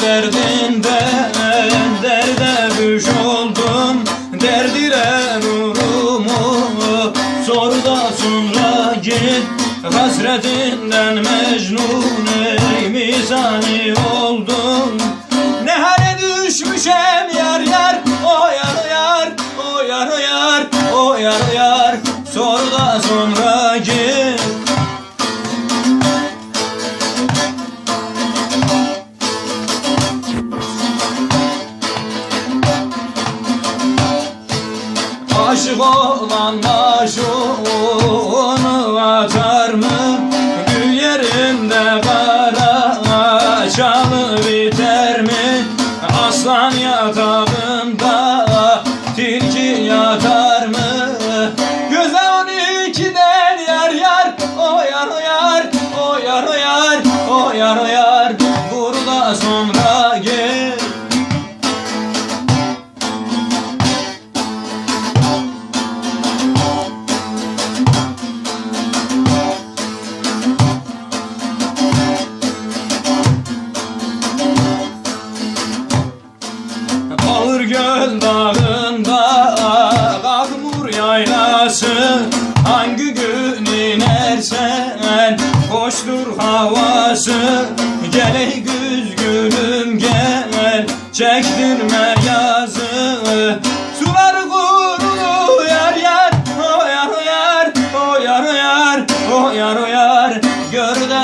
derdinden Derde düş oldum. Derdire nurumu Sor da sonra git. Hasretinden mecnun ey misani oldum. Ne hale düşmüşem yar yar O yar yar O yar yar O yar yar. Sor da sonra git Aşık olan maşuğunu atar mı? Gül yerinde kara çalı biter mi? Aslan yatağında tilki yatar hoşdur havası Gel ey güz gülüm gel. Çektirme yazı Sular gurulu yer yer Oyar oyar Oyar oyar Oyar oyar Gör de